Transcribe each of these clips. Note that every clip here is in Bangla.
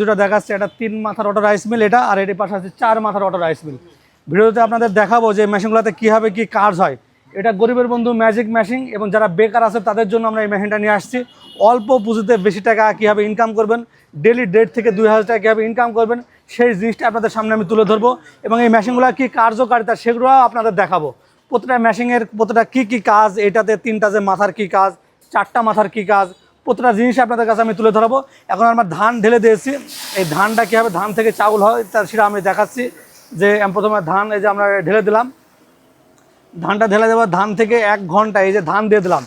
দুটো দেখাচ্ছে, এটা তিন মাথার অটো রাইস মিল এটা, আর এর পাশে আছে চার মাথার অটো রাইস মিল ভিডিওতে আপনাদের দেখাবো যে মেশিনগুলোতে কীভাবে কী কাজ হয়। এটা গরিবের বন্ধু ম্যাজিক মেশিন এবং যারা বেকার আছে তাদের জন্য আমরা এই মেশিনটা নিয়ে আসছি। অল্প পুঁজিতে বেশি টাকা কীভাবে ইনকাম করবেন ডেলি দেড় থেকে দুই হাজার টাকা কীভাবে ইনকাম করবেন, সেই জিনিসটা আপনাদের সামনে আমি তুলে ধরবো এবং এই মেশিনগুলো কী কার্যকারিতা সেগুলো আপনাদের দেখাবো। প্রতিটা মেশিনের প্রতিটা কী কী কাজ, এটাতে তিনটা যে মাথার কী কাজ, চারটা মাথার কী কাজ প্রতিটা জিনিস আপনাদের কাছে আমি তুলে ধরাবো। এখন আমরা ধান ঢেলে দিয়েছি। এই ধানটা কীভাবে ধান থেকে চাউল হয় তার সেটা আমি দেখাচ্ছি। যে প্রথমে ধান এই যে আমরা ঢেলে দিলাম। ধানটা ঢেলে দেওয়ার ধান থেকে এক ঘণ্টা, এই যে ধান দিয়ে দিলাম।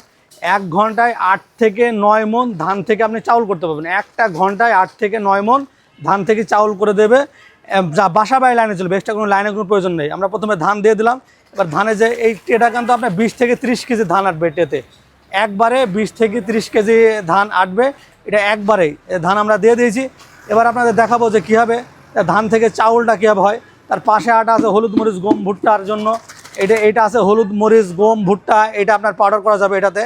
এক ঘন্টায় আট থেকে নয় মন ধান থেকে আপনি চাউল করতে পারবেন। একটা ঘন্টায় আট থেকে নয় মন ধান থেকে চাউল করে দেবে। যা বাসা বাড়ি লাইনে চলবে, এক্সট্রা কোনো লাইনের কোনো প্রয়োজন নেই। আমরা প্রথমে ধান দিয়ে দিলাম। এবার ধানে যে এই টেটা কিন্তু আপনার বিশ থেকে ত্রিশ কেজি ধান আটবে টেতে। একবারে বিশ থেকে ত্রিশ কেজি ধান আটবে। এটা একবারেই ধান আমরা দিয়ে দিয়েছি। এবার আপনাদের দেখাবো যে কীভাবে ধান থেকে চাউলটা কীভাবে হয়। তার পাশে আটা আছে হলুদ মরিচ গম ভুট্টার জন্য। এটা এটা আছে হলুদ মরিচ, গম, ভুট্টা, এটা আপনার পাউডার করা যাবে এটাতে।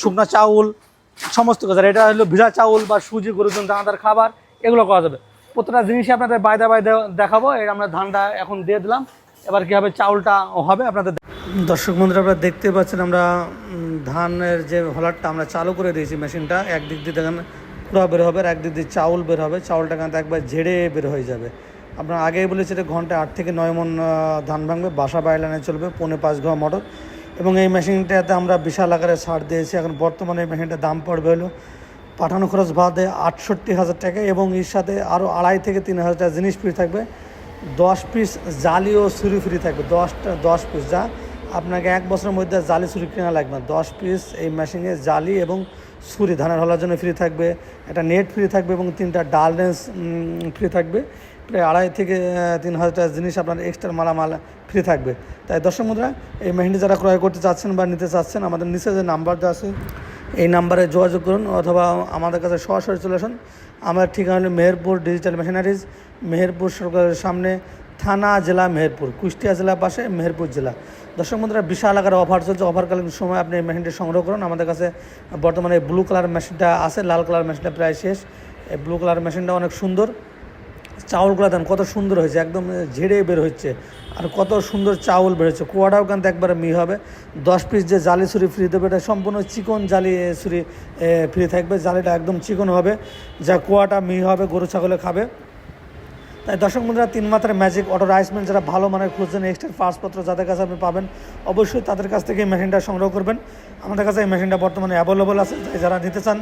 শুকনো চাউল, সমস্ত আর এটা হলো ভিজা চাউল বা সুজি, গরুর জন্য দানাদার খাবার, এগুলো করা যাবে। প্রতিটা জিনিসই আপনাদের বাইদা বাইদা দেখাবো। এটা আমরা ধানটা এখন দিয়ে দিলাম। এবার কীভাবে চাউলটা হবে আপনাদের দর্শক বন্ধুরা, আপনারা দেখতে পাচ্ছেন আমরা ধানের যে হলারটা আমরা চালু করে দিয়েছি মেশিনটা একদিক দিয়ে দেখেন কুড়া বের হবে আর একদিক দিয়ে চাউল বের হবে, চাউলটা কিন্তু একবার ঝেড়ে বের হয়ে যাবে। আপনার আগেই বলেছি এটা ঘন্টায় আট থেকে নয় মন ধান ভাঙবে, বাসা বাইলানে চলবে, পৌনে পাঁচ ঘোয়া মোটর। এবং এই মেশিনটাতে আমরা বিশাল আকারে ছাড় দিয়েছি, এখন বর্তমানে এই মেশিনটার দাম পড়বে হলো পাঠানো খরচ বাদে আটষট্টি হাজার টাকা এবং এর সাথে আরও আড়াই থেকে তিন হাজার টাকা জিনিস ফ্রি থাকবে। দশ পিস জালি ও ছুরি ফ্রি থাকবে, দশটা, দশ পিস যা আপনাকে এক বছরের মধ্যে জালি ছুরি কেনা লাগবে দশ পিস এই মেশিনে জালি এবং ছুরি ধানের হলার জন্য ফ্রি থাকবে। একটা নেট ফ্রি থাকবে এবং তিনটা ডাল রেঞ্জ ফ্রি থাকবে। প্রায় আড়াই থেকে তিন হাজার টাকা জিনিস আপনার এক্সট্রা মালামাল ফ্রি থাকবে। তাই দর্শক মুদ্রা এই মেহেন্দি যারা ক্রয় করতে চাচ্ছেন বা নিতে চাচ্ছেন, আমাদের নিচে যে নাম্বার দেওয়া আছে, এই নাম্বারে যোগাযোগ করুন অথবা আমাদের কাছে সরাসরি চলে আসুন। আমার ঠিকানা হলো মেহেরপুর ডিজিটাল মেশিনারিজ মেহেরপুর সরকারের সামনে থানা জেলা মেহেরপুর, কুষ্টিয়া জেলার পাশে মেহেরপুর জেলা। দর্শক বন্ধুরা, বিশাল আকারে অফার চলছে। অফারকালীন সময় আপনি মেশিনটি সংগ্রহ করুন। আমাদের কাছে বর্তমানে ব্লু কালার মেশিনটা আছে, লাল কালার মেশিনটা প্রায় শেষ। এই ব্লু কালার মেশিনটা অনেক সুন্দর। চাউলগুলো দেন কত সুন্দর হয়েছে, একদম ঝেড়ে বের হচ্ছে। আর কত সুন্দর চাউল বেরোচ্ছে কুয়াটাও কিন্তু একবারে মি হবে। দশ পিস যে জালি ছুরি ফ্রি দেবে, এটা সম্পূর্ণ চিকন জালি ছুরি ফ্রি থাকবে। জালিটা একদম চিকন হবে। যা কুয়াটা মি হবে, গরু ছাগলে খাবে। তাই দর্শক বন্ধুরা, তিন মাত্রার ম্যাজিক অটো রাইস মিল যারা ভালো মানের খুঁজছেন এক্সট্রা পাসপত্র যাদের কাছে আপনি পাবেন, অবশ্যই তাদের কাছ থেকে এই মেশিনটা সংগ্রহ করবেন। আমাদের কাছে এই মেশিনটা বর্তমানে অ্যাভেলেবল আছে, তাই যারা নিতে চান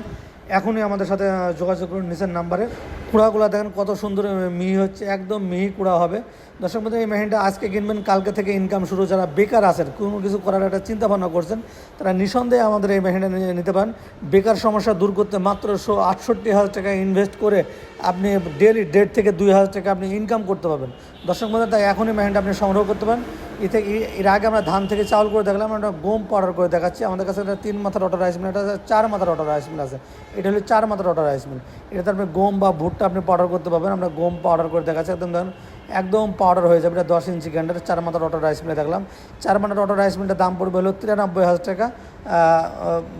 এখনই আমাদের সাথে যোগাযোগ করুন নিচের নাম্বারে। কুড়াগুলো দেখেন কত সুন্দর মিহি হচ্ছে, একদম মিহি কুড়া হবে। দর্শক বন্ধু, এই মেশিনটা আজকে কিনবেন, কালকে থেকে ইনকাম শুরু। যারা বেকার আছেন, কোনো কিছু করার একটা চিন্তা ভাবনা করছেন, তারা নিঃসন্দেহে আমাদের এই মেশিনটা নিয়ে নিতে পারেন। বেকার সমস্যা দূর করতে মাত্র শো আটষট্টি হাজার টাকা ইনভেস্ট করে আপনি ডেলি দেড় থেকে দুই হাজার টাকা আপনি ইনকাম করতে পারবেন। দর্শক বন্ধু, তাই এখনই মেশিনটা আপনি সংগ্রহ করতে পারেন। এ- এর আগে আমরা ধান থেকে চাউল করে দেখলাম, আমরা গম পাউডার করে দেখাচ্ছি। আমাদের কাছে একটা তিন মাথার অটো রাইস মিল এটা চার মাথার অটো রাইস মিল আছে। এটা হলো চার মাথার অটো রাইস মিল এটাতে আপনি গম বা ভুট্টা আপনি পাউডার করতে পারবেন, আমরা গম পাউডার করে দেখাচ্ছি। একদম দেখুন একদম পাউডার হয়ে যাবে, এটা দশ ইঞ্চি গ্যান্ডার চার মাথার অটো রাইস মিলে দেখলাম। চার মাথার অটো রাইস মিলটার দাম পড়বে হলো তিরানব্বই হাজার টাকা।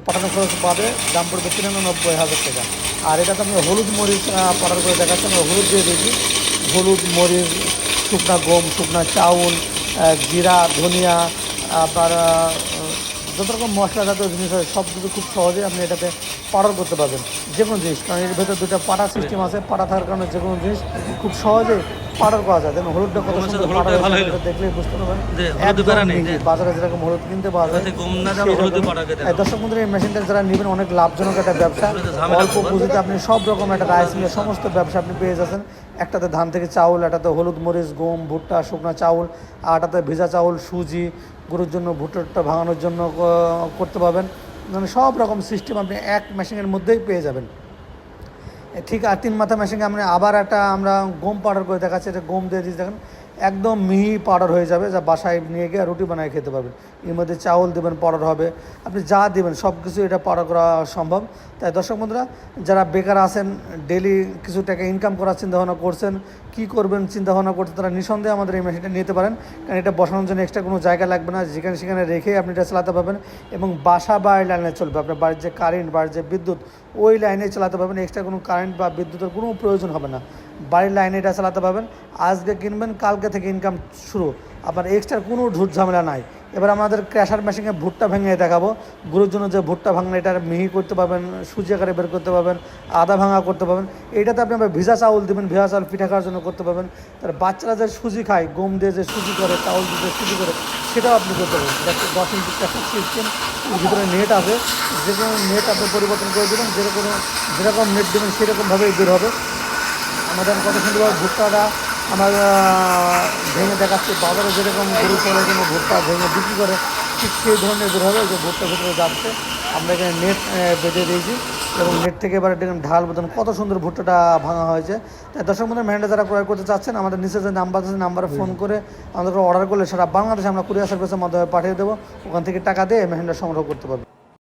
পাঠানো খরচ পাবে দাম পড়বে তিরানব্বই হাজার টাকা। আর এটাতে আমি হলুদ মরিচ পাউডার করে দেখাচ্ছি, আমরা হলুদ দিয়ে দিয়েছি। হলুদ মরিচ, শুকনা গম, শুকনা চাউল জিরা, ধনিয়া আপনার যত রকম মশলা জাতীয় জিনিস হয় সব কিছু খুব সহজেই আপনি এটাতে পাউডার করতে পারবেন। যে কোনো জিনিস, কারণ এর ভেতর দুটো পাড়া সিস্টেম আছে পাড়া থাকার কারণে যে কোনো জিনিস খুব সহজে পাউডার করা যায়। দেখুন হলুদটা কত সুন্দর হলুদটা ভালো হলো। এটা বুঝতে পারবেন। যে হলুদ একদম নেই, বাজারে যেরকম হলুদ কিনতে পাওয়া যায় গম না powder দর্শক বন্ধুরা এই মেশিনটা যারা নেবেন অনেক লাভজনক একটা ব্যবসা। অল্প। পুঁজিতে আপনি সব রকম একটা রাইস মিলের সমস্ত ব্যবসা আপনি পেয়ে যাচ্ছেন। একটাতে ধান থেকে চাউল একটাতে হলুদ মরিচ গম ভুট্টা শুকনো চাউল আর একটাতে ভেজা চাউল সুজি গরুর জন্য ভুট্টাটা ভাঙানোর জন্য করতে পারবেন। মানে সব রকম সিস্টেম আপনি এক মেশিনের মধ্যেই পেয়ে যাবেন। ঠিক, আর তিন মাথা মেশিনকে আমরা আবার একটা আমরা গম পাউডার করে দেখাচ্ছি, এটা গম দিয়ে দিচ্ছি দেখেন একদম মিহি পাউডার হয়ে যাবে, যা বাসায় নিয়ে গিয়ে রুটি বানিয়ে খেতে পারবেন। এর মধ্যে চাউল দেবেন পাউডার হবে। আপনি যা দেবেন সব কিছু এটা পাউডার করা সম্ভব। তাই দর্শক বন্ধুরা, যারা বেকার আছেন ডেলি কিছু টাকা ইনকাম করার চিন্তাভাবনা করছেন, কি করবেন চিন্তাভাবনা করছেন তারা নিঃসন্দেহে আমাদের এই মেশিনটা নিতে পারেন। কারণ এটা বসানোর জন্য এক্সট্রা কোনো জায়গা লাগবে না। যেখানে সেখানে রেখে আপনি এটা চালাতে পারবেন এবং বাসা বাড়ির লাইনে চলবে। আপনার বাড়ির যে কারেন্ট বাড়ির যে বিদ্যুৎ, ওই লাইনে চালাতে পারবেন। এক্সট্রা কোনো কারেন্ট বা বিদ্যুতের কোনো প্রয়োজন হবে না। বাড়ির লাইনে এটা চালাতে পারবেন। আজকে কিনবেন, কালকে থেকে ইনকাম শুরু। আপনার এক্সট্রা কোনো ঝুট ঝামেলা নাই। এবার আমাদের ক্র্যাশার মেশিনে ভুট্টা ভেঙে দেখাবো। গুরুর জন্য যে ভুট্টা ভাঙনা এটা মিহি করতে পারবেন, সুজি আকারে বের করতে পারবেন, আদা ভাঙা করতে পারবেন। এটাতে আপনি আবার ভিজা চাউল দেবেন, ভিজা চাউল পিঠা খাওয়ার জন্য করতে পারবেন। তার বাচ্চারা যে সুজি খায়, গম দিয়ে যে সুজি করে, চাউল দিয়ে সুজি করে, সেটাও আপনি করতে পারবেন। দশ ইঞ্চি ক্যাশার সিস্টেম ভিতরে নেট আছে। যে কোনো নেট আপনি পরিবর্তন করে দেবেন, যেরকম যেরকম নেট দেবেন, সেরকমভাবেই বের হবে। আমাদের কত সুন্দরভাবে ভুট্টাটা আমার ভেঙে দেখাচ্ছে, বাজারে যেরকম গরু চলে জন্য ভুট্টা ভেঙে বিক্রি করে, ঠিক সেই ধরনের বের হবে যে ভুট্টা ভিতরে যাচ্ছে। আমরা এখানে নেট বেঁধে দিয়েছি এবং নেট থেকে এবার দেখুন ঢাল বেতন কত সুন্দর ভুট্টাটা ভাঙা হয়েছে। তাই দর্শক বন্ধু মেহেন্ডা যারা ক্রয় করতে চাচ্ছেন, আমাদের নিচে যে নাম্বার আছে নাম্বারে ফোন করে আমাদের অর্ডার করলে সারা বাংলাদেশে আমরা কুরিয়ার সার্ভিসের মাধ্যমে পাঠিয়ে দেবো। ওখান থেকে টাকা দিয়ে মেহেন্ডা সংগ্রহ করতে পারব।